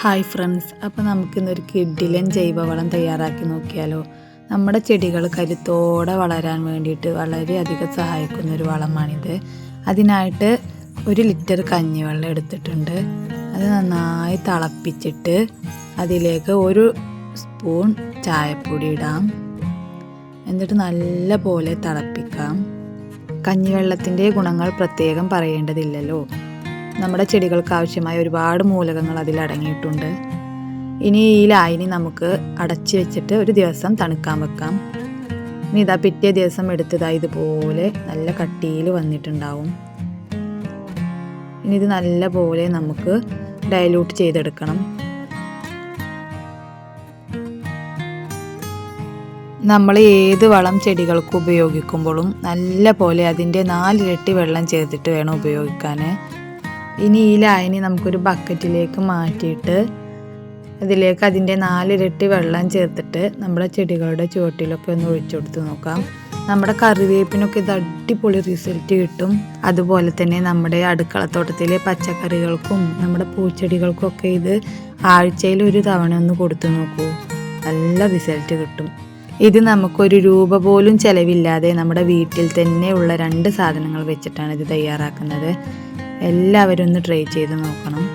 Hi friends അപ്പോൾ നമുക്കിന്നൊരു കിഡിലൻ ജൈവവളം തയ്യാറാക്കി നോക്കിയാലോ. നമ്മുടെ ചെടികൾ കരുത്തോടെ വളരാൻ വേണ്ടിയിട്ട് വളരെയധികം സഹായിക്കുന്ന ഒരു വളമാണിത്. അതിനായിട്ട് ഒരു ലിറ്റർ കഞ്ഞിവെള്ളം എടുത്തിട്ടുണ്ട്. അത് നന്നായി തിളപ്പിച്ചിട്ട് അതിലേക്ക് ഒരു സ്പൂൺ ചായപ്പൊടി ഇടാം. എന്നിട്ട് നല്ല പോലെ തിളപ്പിക്കാം. കഞ്ഞിവെള്ളത്തിന്റെ ഗുണങ്ങൾ പ്രത്യേകം പറയേണ്ടതില്ലല്ലോ. നമ്മുടെ ചെടികൾക്ക് ആവശ്യമായ ഒരുപാട് മൂലകങ്ങൾ അതിൽ അടങ്ങിയിട്ടുണ്ട്. ഇനി ഈ ലായനി നമുക്ക് അടച്ചു വെച്ചിട്ട് ഒരു ദിവസം തണുക്കാൻ വെക്കാം. ഇനി ഇതാ പിറ്റേ ദിവസം എടുത്തതാ ഇതുപോലെ നല്ല കട്ടിയിൽ വന്നിട്ടുണ്ടാവും. ഇനി ഇത് നല്ല പോലെ നമുക്ക് ഡയലൂട്ട് ചെയ്തെടുക്കണം. നമ്മൾ ഏത് വളം ചെടികൾക്ക് ഉപയോഗിക്കുമ്പോഴും നല്ല പോലെ അതിന്റെ നാലിരട്ടി വെള്ളം ചേർത്തിട്ട് വേണം ഉപയോഗിക്കാൻ. ഇനി ഈ ലായനി നമുക്കൊരു ബക്കറ്റിലേക്ക് മാറ്റിയിട്ട് അതിലേക്ക് അതിന്റെ നാലിരട്ടി വെള്ളം ചേർത്തിട്ട് നമ്മുടെ ചെടികളുടെ ചുവട്ടിലൊക്കെ ഒന്ന് ഒഴിച്ചു കൊടുത്ത് നോക്കാം. നമ്മുടെ കറിവേപ്പിനൊക്കെ ഇത് അടിപൊളി റിസൾട്ട് കിട്ടും. അതുപോലെ തന്നെ നമ്മുടെ അടുക്കളത്തോട്ടത്തിലെ പച്ചക്കറികൾക്കും നമ്മുടെ പൂച്ചെടികൾക്കൊക്കെ ഇത് ആഴ്ചയിൽ ഒരു തവണ ഒന്ന് കൊടുത്തു നോക്കൂ. നല്ല റിസൾട്ട് കിട്ടും. ഇത് നമുക്കൊരു രൂപ പോലും ചിലവില്ലാതെ നമ്മുടെ വീട്ടിൽ തന്നെ ഉള്ള രണ്ട് സാധനങ്ങൾ വെച്ചിട്ടാണ് ഇത് തയ്യാറാക്കുന്നത്. എല്ലാവരും ഒന്ന് ട്രൈ ചെയ്ത് നോക്കണം.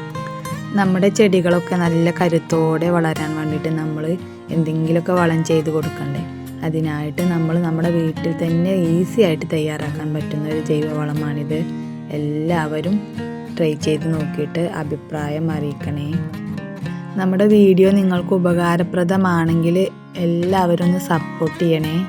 നമ്മുടെ ചെടികളൊക്കെ നല്ല കരുത്തോടെ വളരാൻ വേണ്ടിയിട്ട് നമ്മൾ എന്തെങ്കിലുമൊക്കെ വളം ചെയ്ത് കൊടുക്കണ്ടേ? അതിനായിട്ട് നമ്മൾ നമ്മുടെ വീട്ടിൽ തന്നെ ഈസി ആയിട്ട് തയ്യാറാക്കാൻ പറ്റുന്ന ഒരു ജൈവവളമാണിത്. എല്ലാവരും ട്രൈ ചെയ്ത് നോക്കിയിട്ട് അഭിപ്രായം അറിയിക്കണേ. നമ്മുടെ വീഡിയോ നിങ്ങൾക്ക് ഉപകാരപ്രദമാണെങ്കിൽ എല്ലാവരും ഒന്ന് സപ്പോർട്ട് ചെയ്യണേ.